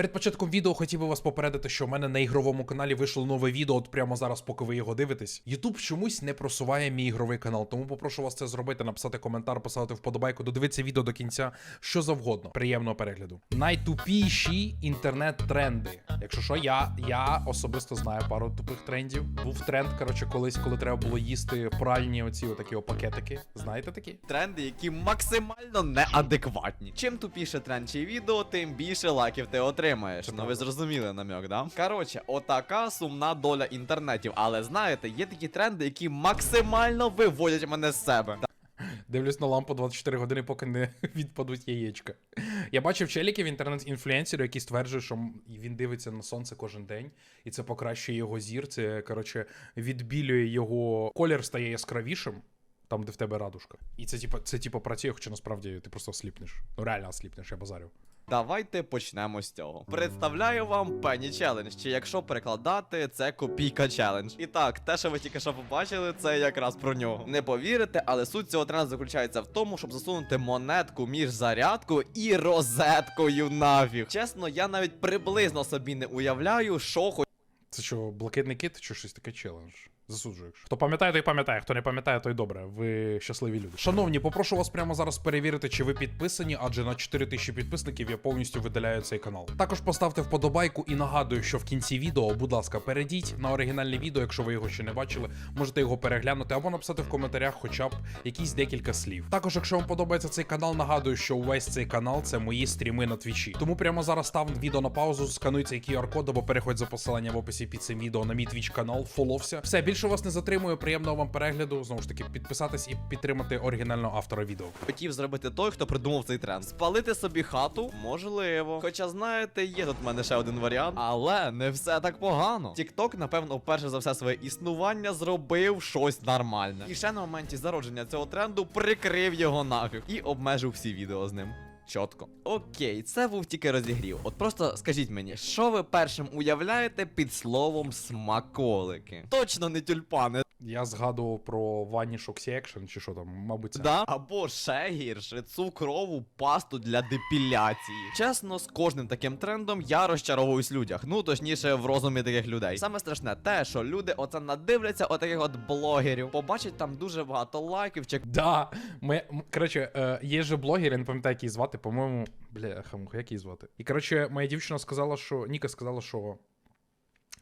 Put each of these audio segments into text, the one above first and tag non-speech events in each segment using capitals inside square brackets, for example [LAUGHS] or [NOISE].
Перед початком відео хотів би вас попередити, що в мене на ігровому каналі вийшло нове відео, от прямо зараз, поки ви його дивитесь. Ютуб чомусь не просуває мій ігровий канал, тому попрошу вас це зробити, написати коментар, поставити вподобайку, додивитися відео до кінця, що завгодно. Приємного перегляду. Найтупіші інтернет-тренди. Якщо що, я, я особисто знаю пару тупих трендів. Був тренд, коротше, колись, коли треба було їсти пральні оці отакі пакетики. Знаєте такі? Тренди, які максимально неадекватні. Чим тупіше тренд чи відео, тим більше лайків ти отримаєш. Це ну ви зрозуміли намек, да? Коротше, отака сумна доля інтернетів. Але знаєте, є такі тренди, які максимально виводять мене з себе. Дивлюсь на лампу 24 години, поки не [LAUGHS] відпадуть яєчка. Я бачив челіків інтернет-інфлюенсерів, які стверджують, що він дивиться на сонце кожен день, і це покращує його зір. Це коротше відбілює його колір стає яскравішим. Там, де в тебе радужка. І це типа, це типа працює, хоча насправді ти просто осліпнеш. Ну реально осліпнеш, я базарю. Давайте почнемо з цього. Представляю вам Penny Challenge, чи якщо перекладати, це копійка челендж. І так, те, що ви тільки що побачили, це якраз про нього. Не повірите, але суть цього тренду заключається в тому, щоб засунути монетку між зарядкою і розеткою нафіг. Чесно, я навіть приблизно собі не уявляю, що хоч. Це що, блакитний кит, чи щось таке челендж? Засуджую. Хто пам'ятає, той пам'ятає. Хто не пам'ятає, той добре. Ви щасливі люди. Шановні, попрошу вас прямо зараз перевірити, чи ви підписані, адже на 4 тисячі підписників я повністю видаляю цей канал. Також поставте вподобайку і нагадую, що в кінці відео, будь ласка, перейдіть на оригінальне відео, якщо ви його ще не бачили, можете його переглянути або написати в коментарях хоча б якісь декілька слів. Також, якщо вам подобається цей канал, нагадую, що увесь цей канал це мої стріми на твічі. Тому прямо зараз став відео на паузу, скануй цей QR-код або переходь за посиланням в описі під цим відео на мій твіч канал, фоловся. Все, більше вас не затримую, приємного вам перегляду. Знову ж таки, підписатись і підтримати оригінального автора відео. Хотів зробити той, хто придумав цей тренд. Спалити собі хату? Можливо. Хоча, знаєте, є тут в мене ще один варіант. Але не все так погано. TikTok, напевно, вперше за все своє існування зробив щось нормальне. І ще на моменті зародження цього тренду прикрив його нафіг і обмежив всі відео з ним. Чітко. Окей, це був тільки розігрів. От просто скажіть мені, що ви першим уявляєте під словом смаколики? Точно не тюльпани. Я згадував про Vanish Oxy чи що там, мабуть, це. Да? Або ще гірше, цукрову пасту для депіляції. Чесно, з кожним таким трендом я розчаровуюсь в людях. Ну точніше, в розумі таких людей. Саме страшне те, що люди оце надивляться отаких от блогерів, побачать там дуже багато лайків чи Да, ми, коротше, е, є же блогер, я не пам'ятаю, як її звати, по-моєму, бля, хамуха, як її звати. І коротше, моя дівчина сказала, що Ніка сказала, що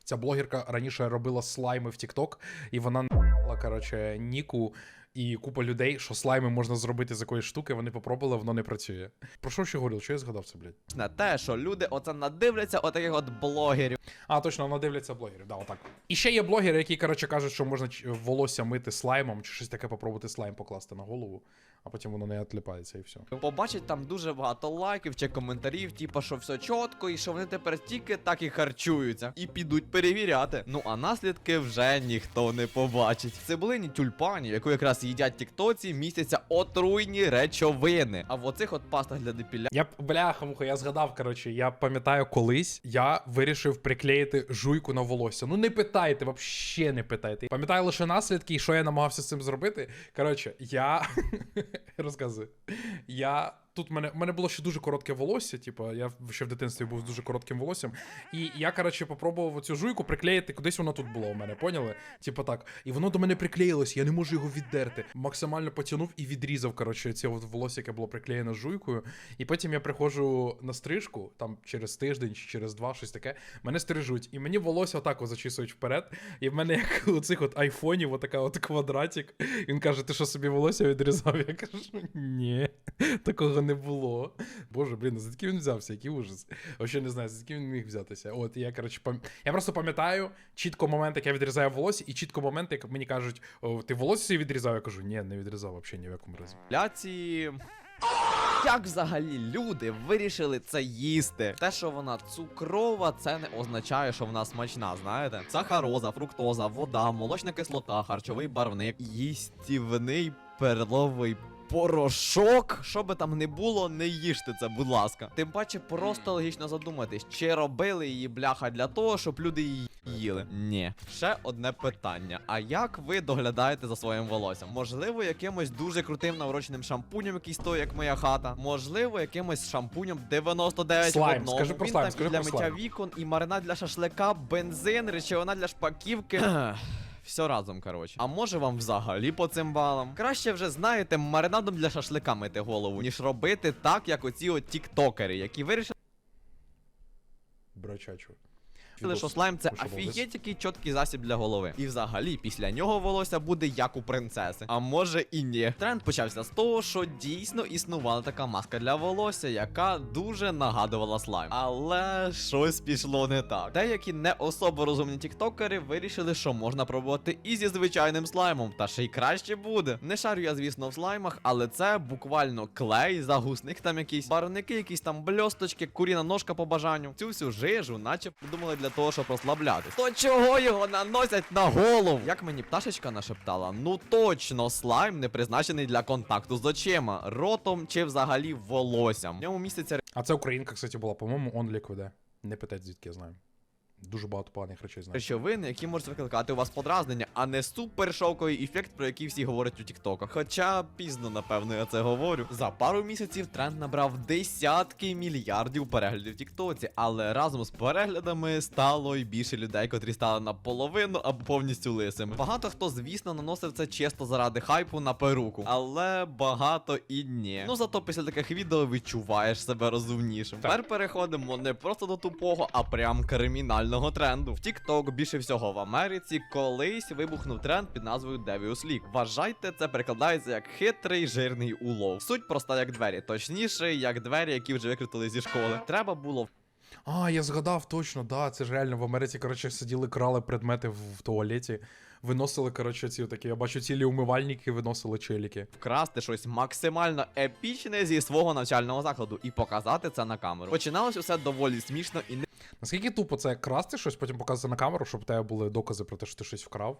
ця блогерка раніше робила слайми в TikTok, і вона на**ла, [LAUGHS] коротше, Ніку і купа людей, що слайми можна зробити з якоїсь штуки, вони попробували, воно не працює. Про що ще говорив? Що я згадав це, блядь? не те, що люди оце надивляться отаких от блогерів. А, точно, вона дивляться блогерів, да, отак. І ще є блогери, які, коротше, кажуть, що можна ч- волосся мити слаймом, чи щось таке попробувати слайм покласти на голову, а потім воно не відліпається і все. Побачать там дуже багато лайків чи коментарів, типа, що все чітко, і що вони тепер тільки так і харчуються. І підуть перевіряти. Ну а наслідки вже ніхто не побачить. В цибулині тюльпанів, яку якраз їдять тіктоці, містяться отруйні речовини. А в оцих от пастах для депіля. Я бляха муха, я згадав, коротше, я пам'ятаю колись я вирішив приклеїти жуйку на волосся. Ну не питайте, вообще не питайте. Пам'ятаю лише наслідки, і що я намагався з цим зробити. Коротше, я [LAUGHS] [LAUGHS] розказую. Я. Тут в мене, в мене було ще дуже коротке волосся, типу, я ще в дитинстві був з дуже коротким волоссям. І я, коротше, попробував цю жуйку приклеїти, кудись воно тут було у мене, поняли? Типу так. І воно до мене приклеїлось, я не можу його віддерти. Максимально потягнув і відрізав, коротше, це волосся, яке було приклеєно жуйкою. І потім я приходжу на стрижку, там через тиждень чи через два, щось таке. Мене стрижуть, і мені волосся отак от зачісують вперед. І в мене як у цих от айфонів, отака от квадратик. Він каже: ти що собі волосся відрізав? Я кажу, ні, такого не було. Боже, блін, звідки він взявся? Який ужас. Вообще не знаю, звідки він міг взятися. От я, коротше, пам... я просто пам'ятаю чітко момент, як я відрізаю волосся, і чітко момент, як мені кажуть, ти волосся відрізав? Я кажу, ні, не відрізав взагалі ні в якому разі. Ляці. Як взагалі люди вирішили це їсти? Те, що вона цукрова, це не означає, що вона смачна, знаєте? Сахароза, фруктоза, вода, молочна кислота, харчовий барвник, їстівний перловий порошок. Що би там не було, не їжте це, будь ласка. Тим паче, просто логічно задуматись, чи робили її бляха для того, щоб люди її їли. Ні. Ще одне питання: а як ви доглядаєте за своїм волоссям? Можливо, якимось дуже крутим навороченим шампунем, який стоїть, як моя хата. Можливо, якимось шампунем 99 Слайм, в одному. скажи про Він слайм, там скажи і для про миття слайм. вікон, і маринад для шашлика, бензин, речовина для шпаківки. [CLEARS THROAT] [CLEARS THROAT] Все разом, коротше. А може вам взагалі по цим балам? Краще вже знаєте, маринадом для шашлика мити голову, ніж робити так, як оці от тіктокери, які вирішили, Брачачу. Що слайм це офігеть який чіткий засіб для голови. І взагалі, після нього волосся буде як у принцеси. А може і ні. Тренд почався з того, що дійсно існувала така маска для волосся, яка дуже нагадувала слайм. Але щось пішло не так. Деякі не особо розумні тіктокери вирішили, що можна пробувати і зі звичайним слаймом, та ще й краще буде. Не шарю я, звісно, в слаймах, але це буквально клей, загусник там якийсь, барвники, якісь там бльосточки, куріна ножка по бажанню. Цю всю жижу, наче придумали для того, щоб розслаблятись. То чого його наносять на голову? Як мені пташечка нашептала, ну точно слайм не призначений для контакту з очима, ротом чи взагалі волоссям. В ньому міститься А це українка, кстати, була, по-моєму, он ліквіде. Не питайте, звідки я знаю. Дуже багато поганих речей знаю. речовини, які можуть викликати у вас подразнення, а не супер шоковий ефект, про який всі говорять у тіктоках. Хоча пізно, напевно, я це говорю. За пару місяців тренд набрав десятки мільярдів переглядів в Тіктоці, але разом з переглядами стало й більше людей, котрі стали наполовину або повністю лисими. Багато хто, звісно, наносив це чисто заради хайпу на перуку, але багато і ні. Ну зато після таких відео відчуваєш себе розумнішим. Тепер переходимо не просто до тупого, а прям кримінального тренду. В TikTok більше всього в Америці колись вибухнув тренд під назвою Devious League. Вважайте, це перекладається як хитрий жирний улов. Суть проста як двері, точніше, як двері, які вже викрутили зі школи. Треба було А, я згадав точно, да, це ж реально в Америці, коротше, сиділи, крали предмети в, в туалеті, виносили, коротше, ці такі, я бачу цілі умивальники, виносили челіки. вкрасти щось максимально епічне зі свого навчального закладу і показати це на камеру. Починалось усе доволі смішно і не. Наскільки тупо це красти щось, потім показувати на камеру, щоб у тебе були докази про те, що ти щось вкрав?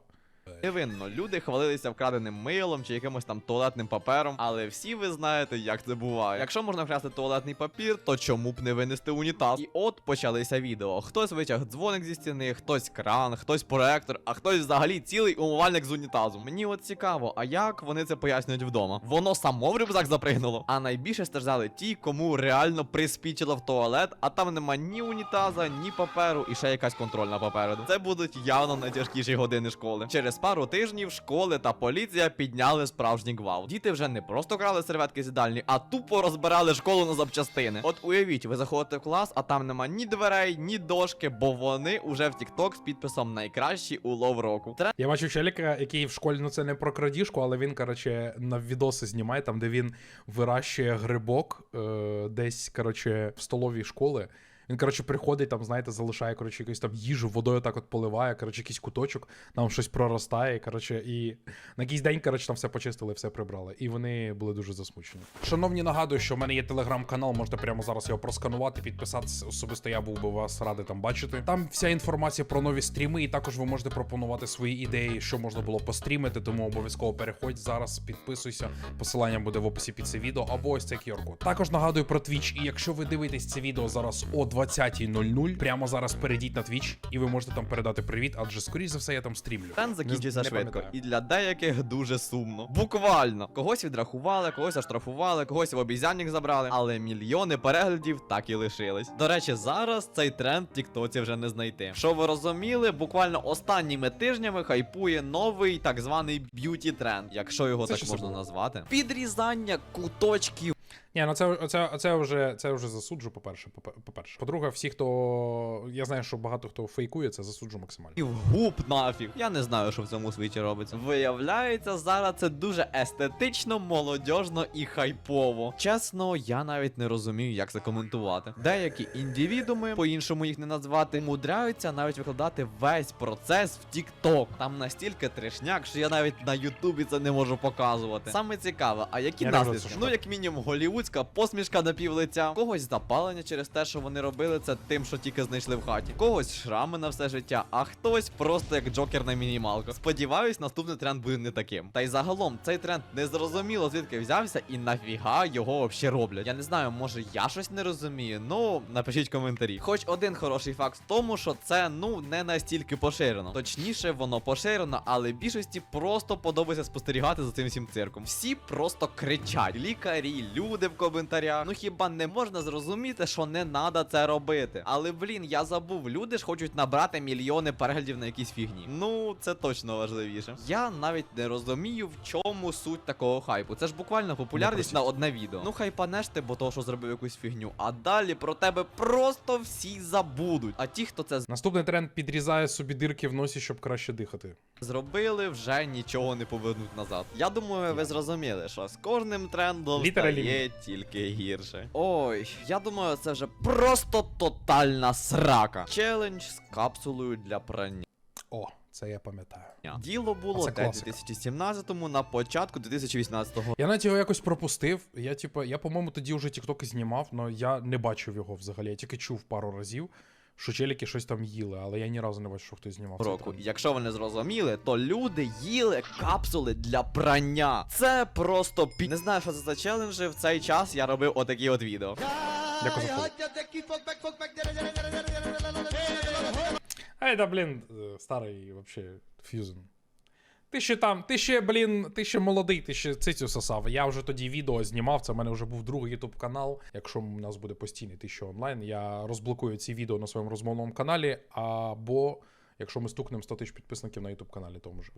Невинно. Люди хвалилися вкраденим милом чи якимось там туалетним папером, але всі ви знаєте, як це буває. Якщо можна вкрасти туалетний папір, то чому б не винести унітаз? І от почалися відео. Хтось витяг дзвоник зі стіни, хтось кран, хтось проектор, а хтось взагалі цілий умивальник з унітазу. Мені от цікаво, а як вони це пояснюють вдома? Воно само в рюкзак запригнуло. А найбільше страждали ті, кому реально приспічило в туалет, а там нема ні унітаза, ні паперу, і ще якась контрольна попереду. Це будуть явно найтяжкіші години школи. Через пару тижнів школи та поліція підняли справжній гвалт. Діти вже не просто крали серветки з їдальні, а тупо розбирали школу на запчастини. От уявіть, ви заходите в клас, а там нема ні дверей, ні дошки, бо вони уже в TikTok з підписом найкращий улов року. Я бачив челіка, який в школі, ну це не про крадіжку, але він, коротше, на відоси знімає, там, де він вирощує грибок е, десь, коротше, в столовій школи. Він, коротше, приходить, там, знаєте, залишає, коротше, якусь там їжу, водою так от поливає, коротше, якийсь куточок, там щось проростає, коротше, і на якийсь день, коротше, там все почистили, все прибрали. І вони були дуже засмучені. Шановні, нагадую, що в мене є телеграм-канал, можете прямо зараз його просканувати, підписатися. Особисто я був би вас радий там бачити. Там вся інформація про нові стріми, і також ви можете пропонувати свої ідеї, що можна було пострімити, тому обов'язково переходь зараз, підписуйся. Посилання буде в описі під це відео, або ось цей QR-код. Також нагадую про Twitch, і якщо ви дивитесь це відео зараз о 20.00, прямо зараз перейдіть на Twitch, і ви можете там передати привіт, адже скоріш за все я там стрімлю. Закінчується Не- не швидко, і для деяких дуже сумно. Буквально когось відрахували, когось оштрафували, когось в обізянник забрали, але мільйони переглядів так і лишились. До речі, зараз цей тренд в Тіктоці вже не знайти. Що ви розуміли, буквально останніми тижнями хайпує новий так званий б'юті тренд, якщо його Це так можна було? назвати. Підрізання куточків. Ні, ну це, це, це вже це вже засуджу, по-перше. По- По-перше. По-друге, всі, хто. Я знаю, що багато хто фейкує, це засуджу максимально. І в губ нафіг. Я не знаю, що в цьому світі робиться. Виявляється, зараз це дуже естетично, молодіжно і хайпово. Чесно, я навіть не розумію, як це коментувати. Деякі індивідуми, по-іншому їх не назвати, мудряються навіть викладати весь процес в TikTok. Там настільки трешняк, що я навіть на Ютубі це не можу показувати. Саме цікаве, а які Я наслідки? Ну, як мінімум, голівудські дикунська посмішка на пів лиця, когось запалення через те, що вони робили це тим, що тільки знайшли в хаті, когось шрами на все життя, а хтось просто як джокер на мінімалку. Сподіваюсь, наступний тренд буде не таким. Та й загалом цей тренд не зрозуміло звідки взявся і нафіга його взагалі роблять. Я не знаю, може я щось не розумію. Ну напишіть коментарі. Хоч один хороший факт в тому, що це ну не настільки поширено. Точніше, воно поширено, але більшості просто подобається спостерігати за цим всім цирком. Всі просто кричать: лікарі, люди в коментарях. Ну хіба не можна зрозуміти, що не треба це робити? Але блін, я забув, люди ж хочуть набрати мільйони переглядів на якійсь фігні. Ну, це точно важливіше. Я навіть не розумію, в чому суть такого хайпу. Це ж буквально популярність на одне відео. Ну хайпанеш ти, бо того, що зробив якусь фігню. А далі про тебе просто всі забудуть. А ті, хто це Наступний тренд підрізає собі дирки в носі, щоб краще дихати. зробили, вже нічого не повернуть назад. Я думаю, ви зрозуміли, що з кожним трендом стає тільки гірше. Ой, я думаю, це вже просто тотальна срака. Челендж з капсулою для прання. О, це я пам'ятаю. Діло було де 2017-му, на початку 2018-го. Я навіть його якось пропустив. Я, типу, я, по-моєму, тоді вже тіктоки знімав, але я не бачив його взагалі. Я тільки чув пару разів, що челіки щось там їли, але я ні разу не бачив, що хтось знімав. Року. тренд. Якщо ви не зрозуміли, то люди їли капсули для прання. Це просто пі... Не знаю, що це за челенджі. В цей час я робив отакі от відео. Дякую за фолл. Ай, да, блін, е, старий вообще фьюзен. Ти ще там, ти ще, блін, ти ще молодий, ти ще цицю сосав. Я вже тоді відео знімав, це в мене вже був другий ютуб канал. Якщо у нас буде постійний тисяча онлайн, я розблокую ці відео на своєму розмовному каналі, або якщо ми стукнемо 100 тисяч підписників на ютуб каналі, тому ж.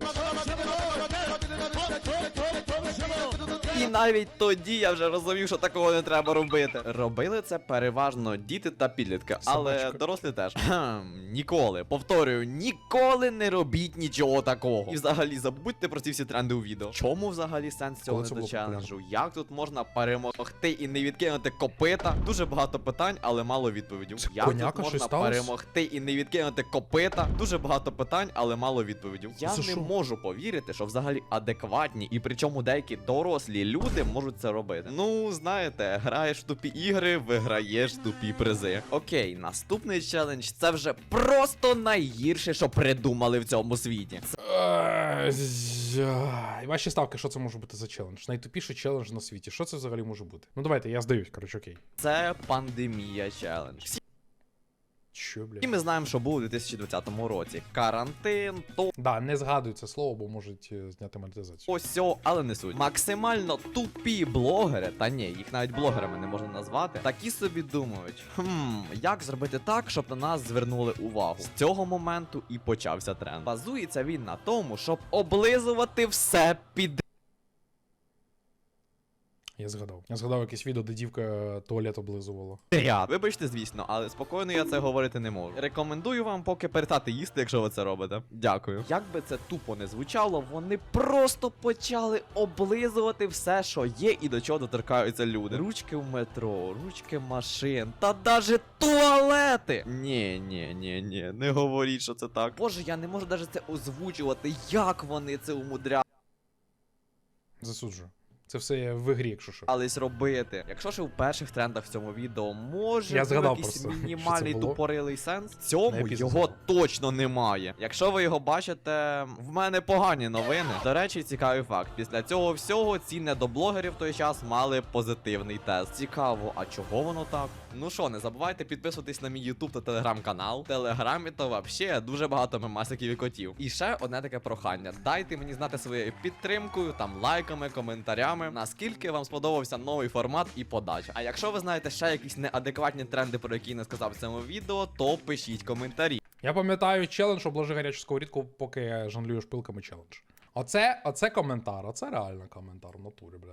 І навіть тоді я вже розумів, що такого не треба робити. Робили це переважно діти та підлітки, але дорослі теж. Ніколи, повторюю, ніколи не робіть нічого такого. І взагалі забудьте про ці всі тренди у відео. Чому взагалі сенс цього це челенджу? Як тут можна перемогти і не відкинути копита? Дуже багато питань, але мало відповідей. Як тут можна перемогти і не відкинути копита? Дуже багато питань, але мало відповідей. Я Це не що? можу повірити, що взагалі адекватні і причому деякі дорослі люди можуть це робити. Ну, знаєте, граєш в тупі ігри, виграєш тупі призи. Окей, наступний челендж це вже просто найгірше, що придумали в цьому світі. Ваші ставки, що це може бути за челендж? Найтупіший челендж на світі. Що це взагалі може бути? Ну давайте, я здаюсь, коротше, окей. Це пандемія челендж. Що, блядь? ми знаємо, що був у 2020 році. Карантин, то Да, не згадую це слово, бо можуть е, зняти монетизацію. Ось але не суть. Максимально тупі блогери, та ні, їх навіть блогерами не можна назвати. Такі собі думають: хм, як зробити так, щоб на нас звернули увагу. З цього моменту і почався тренд. Базується він на тому, щоб облизувати все під. Я згадав. Я згадав якесь відео, де дівка е, туалет облизувала. ряд. Вибачте, звісно, але спокійно я це говорити не можу. Рекомендую вам поки перестати їсти, якщо ви це робите. Дякую. Як би це тупо не звучало, вони просто почали облизувати все, що є, і до чого доторкаються люди. Ручки в метро, ручки машин, та даже туалети. Ні, ні, ні, ні, не говоріть, що це так. Боже, я не можу навіть це озвучувати. Як вони це умудряли. Засуджую. Це все є в ігрі, якщо що. Але робити. Якщо ж у перших трендах в цьому відео може Я згадав якийсь просто, [LAUGHS] що це мінімальний було. тупорилий сенс, в цьому пізно його точно немає. Якщо ви його бачите, в мене погані новини. До речі, цікавий факт. Після цього всього ціни до блогерів в той час мали позитивний тест. Цікаво, а чого воно так? Ну що, не забувайте підписуватись на мій YouTube та телеграм-канал. В телеграмі то вообще дуже багато мемасиків і котів. І ще одне таке прохання: дайте мені знати своєю підтримкою, там лайками, коментарями, наскільки вам сподобався новий формат і подача. А якщо ви знаєте ще якісь неадекватні тренди, про які не сказав в цьому відео, то пишіть коментарі. Я пам'ятаю челендж, обложи гарячу сковорідку, поки жонглюю шпилками челендж. Оце, оце коментар, оце реально коментар в натурі, блядь.